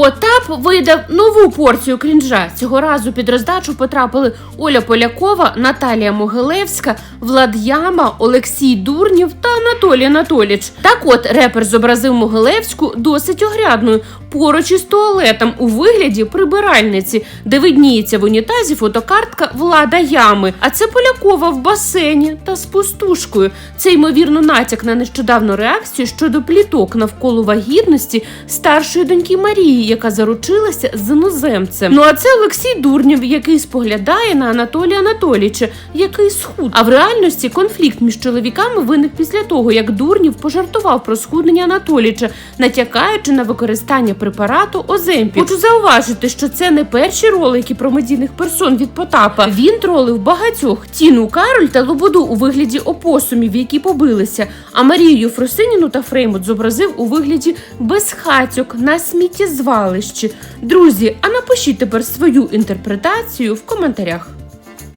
Потап видав нову порцію крінжа. Цього разу під роздачу потрапили Оля Полякова, Наталія Могилевська, Влад Яма, Олексій Дурнів та Анатолій Анатоліч. Так от репер зобразив Могилевську досить огрядною поруч із туалетом у вигляді прибиральниці, де видніється в унітазі фотокартка Влада Ями. А це Полякова в басейні та з пустушкою. Це ймовірно натяк на нещодавну реакцію щодо пліток навколо вагітності старшої доньки Марії, яка заручилася з іноземцем. Ну а це Олексій Дурнів, який споглядає на Анатолія Анатолійча, який схуд. А в реальності конфлікт між чоловіками виник після того, як Дурнів пожартував про схуднення Анатоліча, натякаючи на використання препарату Оземпік. Хочу зауважити, що це не перші ролики про медійних персон від Потапа. Він тролив багатьох Тіну Кароль та Лободу у вигляді опосумів, які побилися. А Марію Фросиніну та Фреймут зобразив у вигляді безхатьок на сміттєзвалищі. Друзі, а напишіть тепер свою інтерпретацію в коментарях.